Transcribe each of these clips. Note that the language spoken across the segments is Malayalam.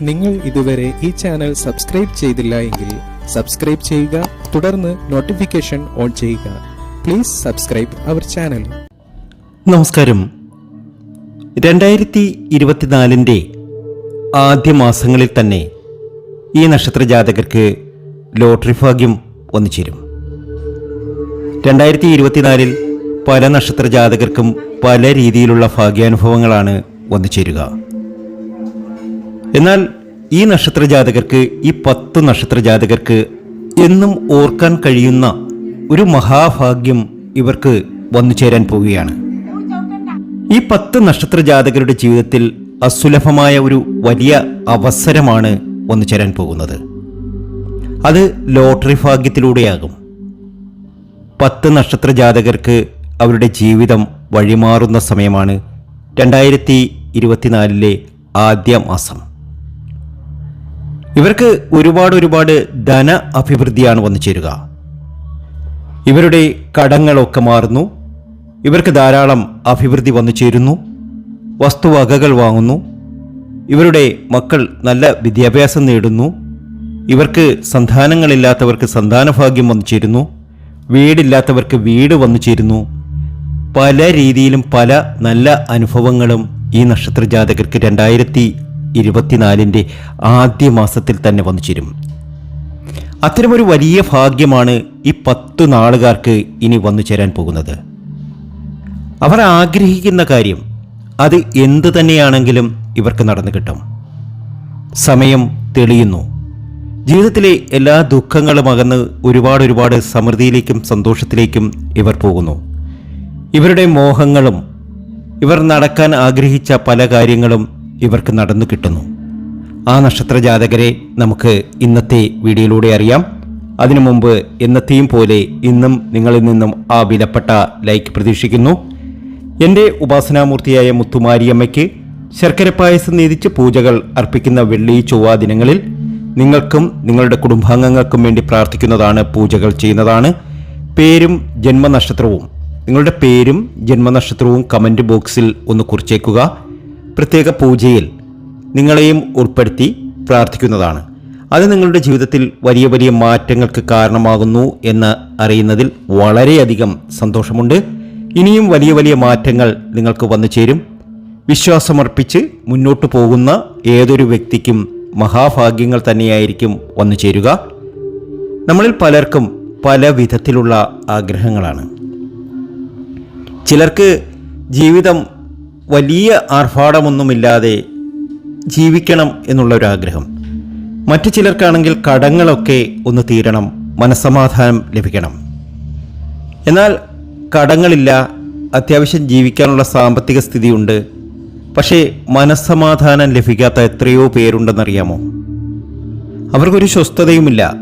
നിങ്ങൾ ഇതുവരെ ഈ ചാനൽ സബ്സ്ക്രൈബ് ചെയ്തില്ല എങ്കിൽ സബ്സ്ക്രൈബ് ചെയ്യുക തുടർന്ന് നോട്ടിഫിക്കേഷൻ ഓൺ ചെയ്യുക. Please subscribe our channel. നമസ്കാരം. രണ്ടായിരത്തി ഇരുപത്തിനാലിന്റെ ആദ്യ മാസങ്ങളിൽ തന്നെ ഈ നക്ഷത്ര ജാതകർക്ക് ലോട്ടറി ഭാഗ്യം വന്നു ചേരും രണ്ടായിരത്തി ഇരുപത്തിനാലിൽ പല നക്ഷത്ര ജാതകർക്കും പല രീതിയിലുള്ള ഭാഗ്യാനുഭവങ്ങളാണ് വന്നു ചേരുക എന്നാൽ ഈ നക്ഷത്ര ജാതകർക്ക് ഈ പത്ത് നക്ഷത്ര ജാതകർക്ക് എന്നും ഓർക്കാൻ കഴിയുന്ന ഒരു മഹാഭാഗ്യം ഇവർക്ക് വന്നു ചേരാൻ പോവുകയാണ്. ഈ പത്ത് നക്ഷത്ര ജാതകരുടെ ജീവിതത്തിൽ അസുലഭമായ ഒരു വലിയ അവസരമാണ് വന്നു ചേരാൻ പോകുന്നത്. അത് ലോട്ടറി ഭാഗ്യത്തിലൂടെയാകും. പത്ത് നക്ഷത്ര ജാതകർക്ക് അവരുടെ ജീവിതം വഴിമാറുന്ന സമയമാണ് രണ്ടായിരത്തി ഇരുപത്തിനാലിലെ ആദ്യ മാസം. ഇവർക്ക് ഒരുപാട് ഒരുപാട് ധന അഭിവൃദ്ധിയാണ് വന്നു ചേരുക. ഇവരുടെ കടങ്ങളൊക്കെ മാറുന്നു. ഇവർക്ക് ധാരാളം അഭിവൃദ്ധി വന്നു ചേരുന്നു വസ്തുവകകൾ വാങ്ങുന്നു ഇവരുടെ മക്കൾ നല്ല വിദ്യാഭ്യാസം നേടുന്നു ഇവർക്ക് സന്താനങ്ങളില്ലാത്തവർക്ക് സന്താനഭാഗ്യം വന്നു ചേരുന്നു വീടില്ലാത്തവർക്ക് വീട് വന്നു ചേരുന്നു. പല രീതിയിലും പല നല്ല അനുഭവങ്ങളും ഈ നക്ഷത്ര ജാതകർക്ക് രണ്ടായിരത്തി ഇരുപത്തിനാലിന്റെ ആദ്യ മാസത്തിൽ തന്നെ വന്നു ചേരും. അത്തരമൊരു വലിയ ഭാഗ്യമാണ് ഈ പത്തു നാളുകാർക്ക് ഇനി വന്നു ചേരാൻ പോകുന്നത്. അവർ ആഗ്രഹിക്കുന്ന കാര്യം അത് എന്തു തന്നെയാണെങ്കിലും ഇവർക്ക് നടന്നു കിട്ടും. സമയം തെളിയുന്നു. ജീവിതത്തിലെ എല്ലാ ദുഃഖങ്ങളും അകന്ന് ഒരുപാട് ഒരുപാട് സമൃദ്ധിയിലേക്കും സന്തോഷത്തിലേക്കും ഇവർ പോകുന്നു. ഇവരുടെ മോഹങ്ങളും ഇവർ നടക്കാൻ ആഗ്രഹിച്ച പല കാര്യങ്ങളും ഇവർക്ക് നടന്നു കിട്ടുന്നു. ആ നക്ഷത്ര ജാതകരെ നമുക്ക് ഇന്നത്തെ വീഡിയോയിലൂടെ അറിയാം. അതിനു മുമ്പ് എന്നത്തെയും പോലെ ഇന്നും നിങ്ങളിൽ നിന്നും ആ വിലപ്പെട്ട ലൈക്ക് പ്രതീക്ഷിക്കുന്നു. എന്റെ ഉപാസനാമൂർത്തിയായ മുത്തുമാരിയമ്മയ്ക്ക് ശർക്കര പായസം നീതിച്ച് പൂജകൾ അർപ്പിക്കുന്ന വെള്ളി ചൊവ്വ ദിനങ്ങളിൽ നിങ്ങൾക്കും നിങ്ങളുടെ കുടുംബാംഗങ്ങൾക്കും വേണ്ടി പ്രാർത്ഥിക്കുന്നതാണ് പൂജകൾ ചെയ്യുന്നതാണ്. പേരും ജന്മനക്ഷത്രവും. നിങ്ങളുടെ പേരും ജന്മനക്ഷത്രവും കമന്റ് ബോക്സിൽ ഒന്ന് കുറിച്ചേക്കുക. പ്രത്യേക പൂജയിൽ നിങ്ങളെയും ഉൾപ്പെടുത്തി പ്രാർത്ഥിക്കുന്നതാണ്. അത് നിങ്ങളുടെ ജീവിതത്തിൽ വലിയ വലിയ മാറ്റങ്ങൾക്ക് കാരണമാകുന്നു എന്ന് അറിയുന്നതിൽ വളരെയധികം സന്തോഷമുണ്ട്. ഇനിയും വലിയ വലിയ മാറ്റങ്ങൾ നിങ്ങൾക്ക് വന്നു ചേരും. വിശ്വാസമർപ്പിച്ച് മുന്നോട്ട് പോകുന്ന ഏതൊരു വ്യക്തിക്കും മഹാഭാഗ്യങ്ങൾ തന്നെയായിരിക്കും വന്നു ചേരുക. നമ്മളിൽ പലർക്കും പല വിധത്തിലുള്ള ആഗ്രഹങ്ങളാണ്. ചിലർക്ക് ജീവിതം വലിയ ആർഭാടമൊന്നുമില്ലാതെ ജീവിക്കണം എന്നുള്ള ഒരു ആഗ്രഹം മറ്റു ചിലർക്കാണെങ്കിൽ കടങ്ങളൊക്കെ ഒന്ന് തീരണം മനസ്സമാധാനം ലഭിക്കണം. എന്നാൽ കടങ്ങളില്ല. അത്യാവശ്യം ജീവിക്കാനുള്ള സാമ്പത്തിക സ്ഥിതിയുണ്ട്. പക്ഷേ മനസ്സമാധാനം ലഭിക്കാത്ത എത്രയോ പേരുണ്ടെന്നറിയാമോ? അവർക്കൊരു സ്വസ്ഥതയുമില്ല.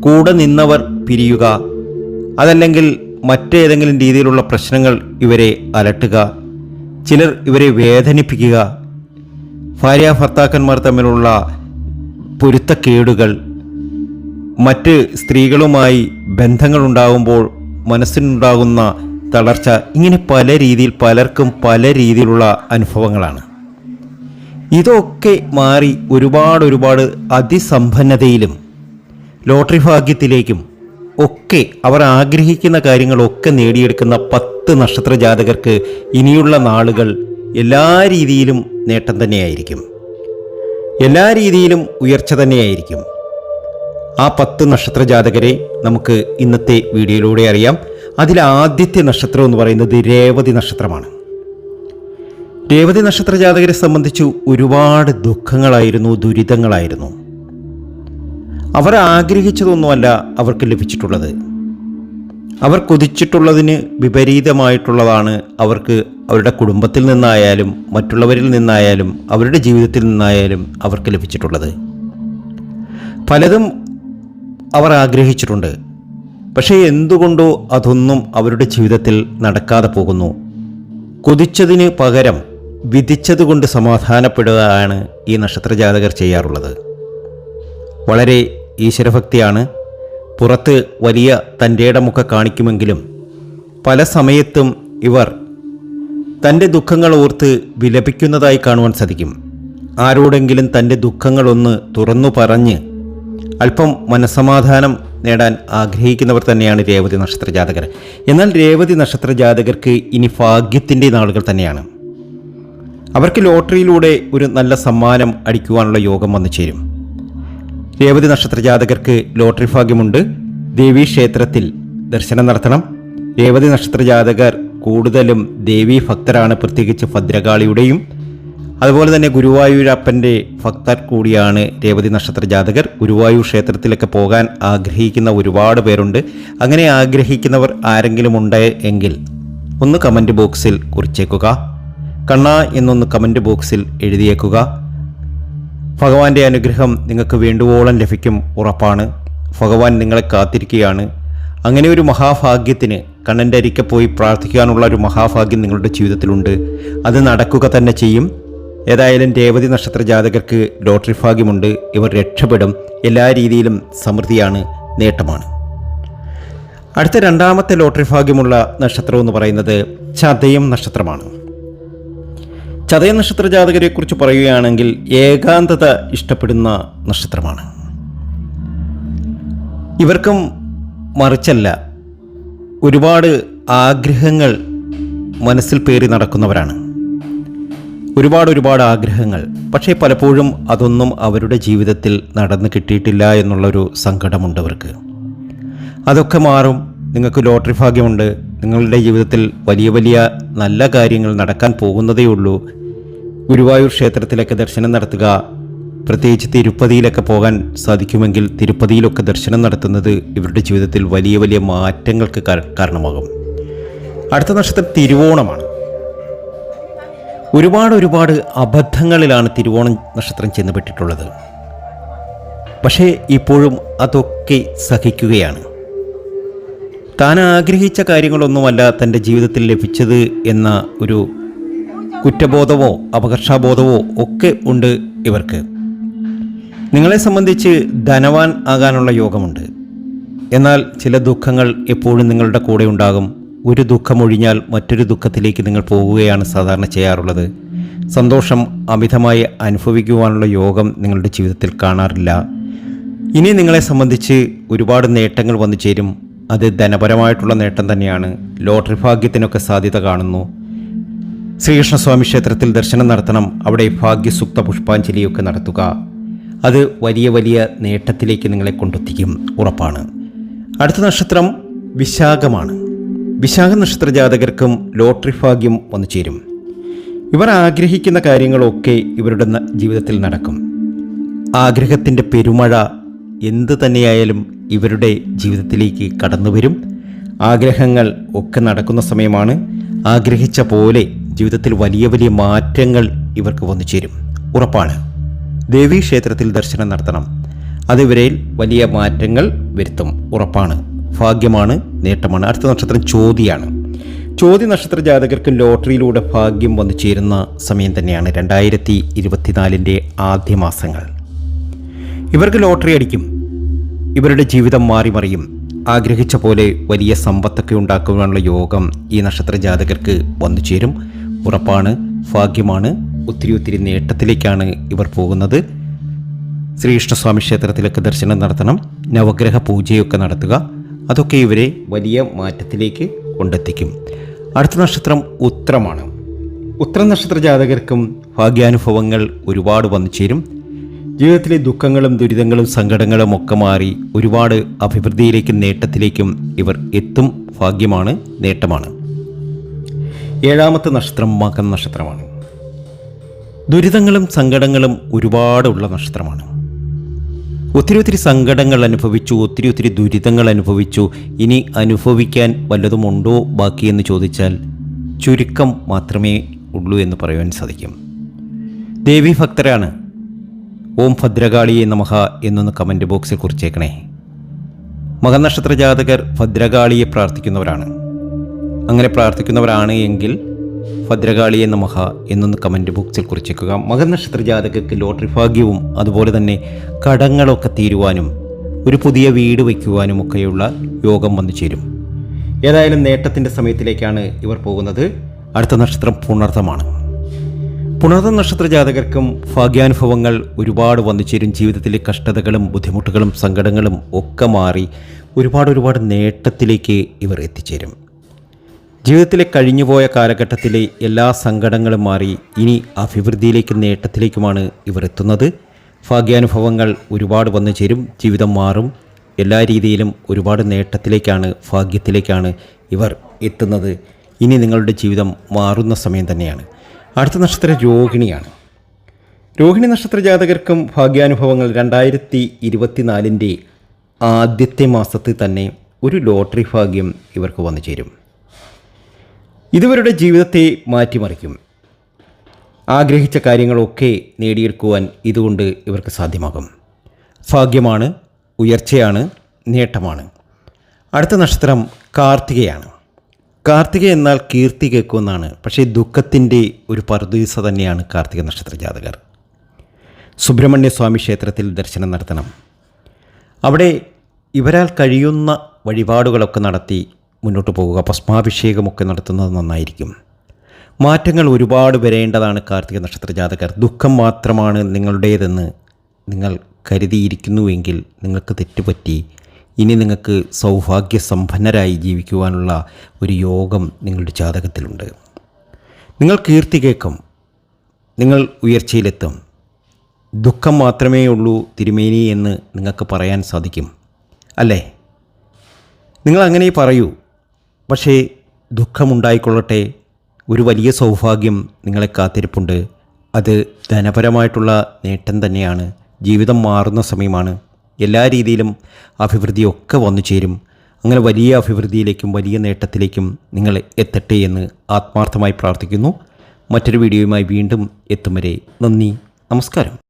കൂടെ നിന്നവർ പിരിയുക അതല്ലെങ്കിൽ മറ്റേതെങ്കിലും രീതിയിലുള്ള പ്രശ്നങ്ങൾ ഇവരെ അലട്ടുക ചിലർ ഇവരെ വേദനിപ്പിക്കുക. ഭാര്യ ഭർത്താക്കന്മാർ തമ്മിലുള്ള പൊരുത്തക്കേടുകൾ മറ്റ് സ്ത്രീകളുമായി ബന്ധങ്ങളുണ്ടാകുമ്പോൾ മനസ്സിനുണ്ടാകുന്ന തളർച്ച ഇങ്ങനെ പല രീതിയിൽ പലർക്കും പല രീതിയിലുള്ള അനുഭവങ്ങളാണ്. ഇതൊക്കെ മാറി ഒരുപാട് ഒരുപാട് അതിസമ്പന്നതയിലും ലോട്ടറി ഭാഗ്യത്തിലേക്കും ഒക്കെ അവർ ആഗ്രഹിക്കുന്ന കാര്യങ്ങളൊക്കെ നേടിയെടുക്കുന്ന പത്ത് നക്ഷത്ര ജാതകർക്ക് ഇനിയുള്ള നാളുകൾ എല്ലാ രീതിയിലും നേട്ടം തന്നെയായിരിക്കും. എല്ലാ രീതിയിലും ഉയർച്ച തന്നെയായിരിക്കും. ആ പത്ത് നക്ഷത്ര ജാതകരെ നമുക്ക് ഇന്നത്തെ വീഡിയോയിലൂടെ അറിയാം. അതിൽ ആദ്യത്തെ നക്ഷത്രം എന്ന് പറയുന്നത് രേവതി നക്ഷത്രമാണ്. രേവതി നക്ഷത്ര ജാതകരെ സംബന്ധിച്ച് ഒരുപാട് ദുഃഖങ്ങളായിരുന്നു ദുരിതങ്ങളായിരുന്നു. അവർ ആഗ്രഹിച്ചതൊന്നുമല്ല അവർക്ക് ലഭിച്ചിട്ടുള്ളത്. അവർ കൊതിച്ചിട്ടുള്ളതിന് വിപരീതമായിട്ടുള്ളതാണ് അവർക്ക് അവരുടെ കുടുംബത്തിൽ നിന്നായാലും മറ്റുള്ളവരിൽ നിന്നായാലും അവരുടെ ജീവിതത്തിൽ നിന്നായാലും അവർക്ക് ലഭിച്ചിട്ടുള്ളത്. പലതും അവർ ആഗ്രഹിച്ചിട്ടുണ്ട്. പക്ഷേ എന്തുകൊണ്ടോ അതൊന്നും അവരുടെ ജീവിതത്തിൽ നടക്കാതെ പോകുന്നു. കൊതിച്ചതിന് പകരം വിധിച്ചതുകൊണ്ട് സമാധാനപ്പെടുകയാണ് ഈ നക്ഷത്രജാതകർ ചെയ്യാറുള്ളത്. വളരെ ഈശ്വരഭക്തിയാണ്. പുറത്ത് വലിയ തന്റെ ഇടമൊക്കെ കാണിക്കുമെങ്കിലും പല സമയത്തും ഇവർ തന്റെ ദുഃഖങ്ങൾ ഓർത്ത് വിലപിക്കുന്നതായി കാണുവാൻ സാധിക്കും. ആരോടെങ്കിലും തന്റെ ദുഃഖങ്ങളൊന്ന് തുറന്നു പറഞ്ഞ് അല്പം മനസമാധാനം നേടാൻ ആഗ്രഹിക്കുന്നവർ തന്നെയാണ് രേവതി നക്ഷത്ര ജാതകർ എന്നാൽ രേവതി നക്ഷത്ര ജാതകർക്ക് ഇനി ഭാഗ്യത്തിന്റെ നാളുകൾ തന്നെയാണ്. അവർക്ക് ലോട്ടറിയിലൂടെ ഒരു നല്ല സമ്മാനം അടിക്കുവാനുള്ള യോഗം വന്നു ചേരും. രേവതി നക്ഷത്ര ജാതകർക്ക് ലോട്ടറി ഭാഗ്യമുണ്ട്. ദേവീ ക്ഷേത്രത്തിൽ ദർശനം നടത്തണം. രേവതി നക്ഷത്ര ജാതകർ കൂടുതലും ദേവീ ഭക്തരാണ്. പ്രത്യേകിച്ച് ഭദ്രകാളിയുടെയും അതുപോലെ തന്നെ ഗുരുവായൂരപ്പന്റെ ഭക്തർ കൂടിയാണ് രേവതി നക്ഷത്ര ജാതകർ. ഗുരുവായൂർ ക്ഷേത്രത്തിലൊക്കെ പോകാൻ ആഗ്രഹിക്കുന്ന ഒരുപാട് പേരുണ്ട്. അങ്ങനെ ആഗ്രഹിക്കുന്നവർ ആരെങ്കിലും ഉണ്ട് എങ്കിൽ ഒന്ന് കമന്റ് ബോക്സിൽ കുറിച്ചേക്കുക. കണ്ണ എന്നൊന്ന് കമന്റ് ബോക്സിൽ എഴുതിയേക്കുക. ഭഗവാന്റെ അനുഗ്രഹം നിങ്ങൾക്ക് വേണ്ടുവോളം ലഭിക്കും ഉറപ്പാണ്. ഭഗവാൻ നിങ്ങളെ കാത്തിരിക്കുകയാണ്. അങ്ങനെ ഒരു മഹാഭാഗ്യത്തിന് കണ്ണന്റെ അരിക്കെ പോയി പ്രാർത്ഥിക്കാനുള്ള ഒരു മഹാഭാഗ്യം നിങ്ങളുടെ ജീവിതത്തിലുണ്ട്. അത് നടക്കുക തന്നെ ചെയ്യും. ഏതായാലും രേവതി നക്ഷത്ര ജാതകർക്ക് ലോട്ടറി ഭാഗ്യമുണ്ട് ഇവർ രക്ഷപ്പെടും. എല്ലാ രീതിയിലും സമൃദ്ധിയാണ് നേട്ടമാണ്. അടുത്ത രണ്ടാമത്തെ ലോട്ടറി ഭാഗ്യമുള്ള നക്ഷത്രം എന്ന് പറയുന്നത് ചതയം നക്ഷത്രമാണ്. ചതയ നക്ഷത്ര ജാതകരെ കുറിച്ച് പറയുകയാണെങ്കിൽ ഏകാന്തത ഇഷ്ടപ്പെടുന്ന നക്ഷത്രമാണ്. ഇവർക്കും മറിച്ചല്ല ഒരുപാട് ആഗ്രഹങ്ങൾ മനസ്സിൽ പേറി നടക്കുന്നവരാണ്. ഒരുപാട് ഒരുപാട് ആഗ്രഹങ്ങൾ. പക്ഷേ പലപ്പോഴും അതൊന്നും അവരുടെ ജീവിതത്തിൽ നടന്നു കിട്ടിയിട്ടില്ല എന്നുള്ളൊരു സങ്കടമുണ്ട് അവർക്ക്. അതൊക്കെ മാറും. നിങ്ങൾക്ക് ലോട്ടറി ഭാഗ്യമുണ്ട്. നിങ്ങളുടെ ജീവിതത്തിൽ വലിയ വലിയ നല്ല കാര്യങ്ങൾ നടക്കാൻ പോകുന്നതേ ഉള്ളൂ. ഗുരുവായൂർ ക്ഷേത്രത്തിലൊക്കെ ദർശനം നടത്തുക. പ്രത്യേകിച്ച് തിരുപ്പതിയിലൊക്കെ പോകാൻ സാധിക്കുമെങ്കിൽ തിരുപ്പതിയിലൊക്കെ ദർശനം നടത്തുന്നത് ഇവരുടെ ജീവിതത്തിൽ വലിയ വലിയ മാറ്റങ്ങൾക്ക് കാരണമാകും. അടുത്ത നക്ഷത്രം തിരുവോണമാണ്. ഒരുപാട് ഒരുപാട് അബദ്ധങ്ങളിലാണ് തിരുവോണം നക്ഷത്രം ചെന്നുപെട്ടിട്ടുള്ളത്. പക്ഷേ ഇപ്പോഴും അതൊക്കെ സഹിക്കുകയാണ്. താൻ ആഗ്രഹിച്ച കാര്യങ്ങളൊന്നുമല്ല തന്റെ ജീവിതത്തിൽ ലഭിച്ചത് എന്ന ഒരു കുറ്റബോധമോ അപകർഷാബോധമോ ഒക്കെ ഉണ്ട് ഇവർക്ക്. നിങ്ങളെ സംബന്ധിച്ച് ധനവാൻ ആകാനുള്ള യോഗമുണ്ട്. എന്നാൽ ചില ദുഃഖങ്ങൾ എപ്പോഴും നിങ്ങളുടെ കൂടെ ഉണ്ടാകും. ഒരു ദുഃഖമൊഴിഞ്ഞാൽ മറ്റൊരു ദുഃഖത്തിലേക്ക് നിങ്ങൾ പോകുകയാണ് സാധാരണ ചെയ്യാറുള്ളത്. സന്തോഷം അമിതമായി അനുഭവിക്കുവാനുള്ള യോഗം നിങ്ങളുടെ ജീവിതത്തിൽ കാണാറില്ല. ഇനി നിങ്ങളെ സംബന്ധിച്ച് ഒരുപാട് നേട്ടങ്ങൾ വന്നു ചേരും. അത് ധനപരമായിട്ടുള്ള നേട്ടം തന്നെയാണ്. ലോട്ടറി ഭാഗ്യത്തിനൊക്കെ സാധ്യത കാണുന്നു. ശ്രീകൃഷ്ണസ്വാമി ക്ഷേത്രത്തിൽ ദർശനം നടത്തണം. അവിടെ ഭാഗ്യസുക്ത പുഷ്പാഞ്ജലിയൊക്കെ നടത്തുക. അത് വലിയ വലിയ നേട്ടത്തിലേക്ക് നിങ്ങളെ കൊണ്ടെത്തിക്കും. ഉറപ്പാണ്. അടുത്ത നക്ഷത്രം വിശാഖമാണ്. വിശാഖ നക്ഷത്ര ജാതകർക്കും ലോട്ടറി ഭാഗ്യം വന്നു ചേരും. ഇവർ ആഗ്രഹിക്കുന്ന കാര്യങ്ങളൊക്കെ ഇവരുടെ ജീവിതത്തിൽ നടക്കും. ആഗ്രഹത്തിന്റെ പെരുമഴ എന്ത് തന്നെയായാലും ഇവരുടെ ജീവിതത്തിലേക്ക് കടന്നു വരും. ആഗ്രഹങ്ങൾ ഒക്കെ നടക്കുന്ന സമയമാണ് ആഗ്രഹിച്ച പോലെ ജീവിതത്തിൽ വലിയ വലിയ മാറ്റങ്ങൾ ഇവർക്ക് വന്നു ചേരും. ഉറപ്പാണ്. ദേവീ ക്ഷേത്രത്തിൽ ദർശനം നടത്തണം. അതിവരെ വലിയ മാറ്റങ്ങൾ വരുത്തും. ഉറപ്പാണ്. ഭാഗ്യമാണ് നേട്ടമാണ്. അടുത്ത നക്ഷത്രം ചോതിയാണ്. ചോതി നക്ഷത്ര ജാതകർക്ക് ലോട്ടറിയിലൂടെ ഭാഗ്യം വന്നു ചേരുന്ന സമയം തന്നെയാണ് രണ്ടായിരത്തി ഇരുപത്തിനാലിന്റെ ആദ്യ മാസങ്ങൾ. ഇവർക്ക് ലോട്ടറി അടിക്കും. ഇവരുടെ ജീവിതം മാറി മറിയും ആഗ്രഹിച്ച പോലെ വലിയ സമ്പത്തൊക്കെ ഉണ്ടാക്കുവാനുള്ള യോഗം ഈ നക്ഷത്ര ജാതകർക്ക് വന്നു ചേരും. ഉറപ്പാണ് ഭാഗ്യമാണ്. ഒത്തിരി ഒത്തിരി നേട്ടത്തിലേക്കാണ് ഇവർ പോകുന്നത്. ശ്രീകൃഷ്ണസ്വാമി ക്ഷേത്രത്തിലൊക്കെ ദർശനം നടത്തണം. നവഗ്രഹ പൂജയൊക്കെ നടത്തുക. അതൊക്കെ ഇവരെ വലിയ മാറ്റത്തിലേക്ക് കൊണ്ടെത്തിക്കും. അടുത്ത നക്ഷത്രം ഉത്രമാണ്. ഉത്തര നക്ഷത്ര ജാതകർക്കും ഭാഗ്യാനുഭവങ്ങൾ ഒരുപാട് വന്നു ചേരും. ജീവിതത്തിലെ ദുഃഖങ്ങളും ദുരിതങ്ങളും സങ്കടങ്ങളും ഒക്കെ മാറി ഒരുപാട് അഭിവൃദ്ധിയിലേക്കും നേട്ടത്തിലേക്കും ഇവർ എത്തും ഭാഗ്യമാണ് നേട്ടമാണ്. ഏഴാമത്തെ നക്ഷത്രം മകം നക്ഷത്രമാണ്. ദുരിതങ്ങളും സങ്കടങ്ങളും ഒരുപാടുള്ള നക്ഷത്രമാണ്. ഒത്തിരി ഒത്തിരി സങ്കടങ്ങൾ അനുഭവിച്ചു ഒത്തിരി ഒത്തിരി ദുരിതങ്ങൾ അനുഭവിച്ചു. ഇനി അനുഭവിക്കാൻ വല്ലതുമുണ്ടോ ബാക്കിയെന്ന് ചോദിച്ചാൽ ചുരുക്കം മാത്രമേ ഉള്ളൂ എന്ന് പറയുവാൻ സാധിക്കും. ദേവി ഭക്തരാണ്. ഓം ഭദ്രകാളിയെ നമഃ എന്നൊന്ന് കമന്റ് ബോക്സിൽ കുറിച്ചേക്കണേ. മകനക്ഷത്ര ജാതകർ ഭദ്രകാളിയെ പ്രാർത്ഥിക്കുന്നവരാണ്. അങ്ങനെ പ്രാർത്ഥിക്കുന്നവരാണ് എങ്കിൽ ഭദ്രകാളിയെ നമഹ എന്നൊന്ന് കമന്റ് ബോക്സിൽ കുറിച്ചേക്കുക. മകനക്ഷത്ര ജാതകക്ക് ലോട്ടറി ഭാഗ്യവും അതുപോലെ തന്നെ കടങ്ങളൊക്കെ തീരുവാനും ഒരു പുതിയ വീട് വയ്ക്കുവാനും ഒക്കെയുള്ള യോഗം വന്നു ചേരും. ഏതായാലും നേട്ടത്തിന്റെ സമയത്തിലേക്കാണ് ഇവർ പോകുന്നത്. അടുത്ത നക്ഷത്രം പുണർത്തമാണ് പുണർത നക്ഷത്ര ജാതകർക്കും ഭാഗ്യാനുഭവങ്ങൾ ഒരുപാട് വന്നു ചേരും. ജീവിതത്തിലെ കഷ്ടതകളും ബുദ്ധിമുട്ടുകളും സങ്കടങ്ങളും ഒക്കെ മാറി ഒരുപാട് ഒരുപാട് നേട്ടത്തിലേക്ക് ഇവർ എത്തിച്ചേരും. ജീവിതത്തിലെ കഴിഞ്ഞുപോയ കാലഘട്ടത്തിലെ എല്ലാ സങ്കടങ്ങളും മാറി ഇനി അഭിവൃദ്ധിയിലേക്കും നേട്ടത്തിലേക്കുമാണ് ഇവർ എത്തുന്നത്. ഭാഗ്യാനുഭവങ്ങൾ ഒരുപാട് വന്നു ചേരും ജീവിതം മാറും. എല്ലാ രീതിയിലും ഒരുപാട് നേട്ടത്തിലേക്കാണ് ഭാഗ്യത്തിലേക്കാണ് ഇവർ എത്തുന്നത്. ഇനി നിങ്ങളുടെ ജീവിതം മാറുന്ന സമയം തന്നെയാണ്. അടുത്ത നക്ഷത്രം രോഹിണിയാണ്. രോഹിണി നക്ഷത്ര ജാതകർക്കും ഭാഗ്യാനുഭവങ്ങൾ രണ്ടായിരത്തി ഇരുപത്തിനാലിന്റെ ആദ്യത്തെ മാസത്തിൽ തന്നെ ഒരു ലോട്ടറി ഭാഗ്യം ഇവർക്ക് വന്നു ചേരും. ഇതിവരുടെ ജീവിതത്തെ മാറ്റിമറിക്കും. ആഗ്രഹിച്ച കാര്യങ്ങളൊക്കെ നേടിയെടുക്കുവാൻ ഇതുകൊണ്ട് ഇവർക്ക് സാധ്യമാകും. ഭാഗ്യമാണ് ഉയർച്ചയാണ് നേട്ടമാണ്. അടുത്ത നക്ഷത്രം കാർത്തികയാണ്. കാർത്തിക എന്നാൽ കീർത്തി കേൾക്കുമെന്നാണ് പക്ഷേ ദുഃഖത്തിന്റെ ഒരു പർദീസ തന്നെയാണ് കാർത്തിക നക്ഷത്ര ജാതകർ. സുബ്രഹ്മണ്യ സ്വാമി ക്ഷേത്രത്തിൽ ദർശനം നടത്തണം. അവിടെ ഇവരാൽ കഴിയുന്ന വഴിപാടുകളൊക്കെ നടത്തി മുന്നോട്ട് പോവുക ഭസ്മാഭിഷേകമൊക്കെ നടത്തുന്നത് നന്നായിരിക്കും. മാറ്റങ്ങൾ ഒരുപാട് വരേണ്ടതാണ് കാർത്തിക നക്ഷത്ര ജാതകർ. ദുഃഖം മാത്രമാണ് നിങ്ങളുടേതെന്ന് നിങ്ങൾ കരുതിയിരിക്കുന്നുവെങ്കിൽ നിങ്ങൾക്ക് തെറ്റുപറ്റി. ഇനി നിങ്ങൾക്ക് സൗഭാഗ്യ സമ്പന്നരായി ജീവിക്കുവാനുള്ള ഒരു യോഗം നിങ്ങളുടെ ജാതകത്തിലുണ്ട്. നിങ്ങൾ കീർത്തി കേൾക്കും. നിങ്ങൾ ഉയർച്ചയിലെത്തും. ദുഃഖം മാത്രമേ ഉള്ളൂ തിരുമേനി എന്ന് നിങ്ങൾക്ക് പറയാൻ സാധിക്കും. അല്ലേ? നിങ്ങൾ അങ്ങനെ പറയൂ. പക്ഷേ ദുഃഖമുണ്ടായിക്കൊള്ളട്ടെ. ഒരു വലിയ സൗഭാഗ്യം നിങ്ങളെ കാത്തിരിപ്പുണ്ട്. അത് ധനപരമായിട്ടുള്ള നേട്ടം തന്നെയാണ്. ജീവിതം മാറുന്ന സമയമാണ്. എല്ലാ രീതിയിലും അഭിവൃദ്ധിയൊക്കെ വന്നു ചേരും. അങ്ങനെ വലിയ അഭിവൃദ്ധിയിലേക്കും വലിയ നേട്ടത്തിലേക്കും നിങ്ങൾ എത്തട്ടെ എന്ന് ആത്മാർത്ഥമായി പ്രാർത്ഥിക്കുന്നു. മറ്റൊരു വീഡിയോയുമായി വീണ്ടും എത്തും വരെ നന്ദി. നമസ്കാരം.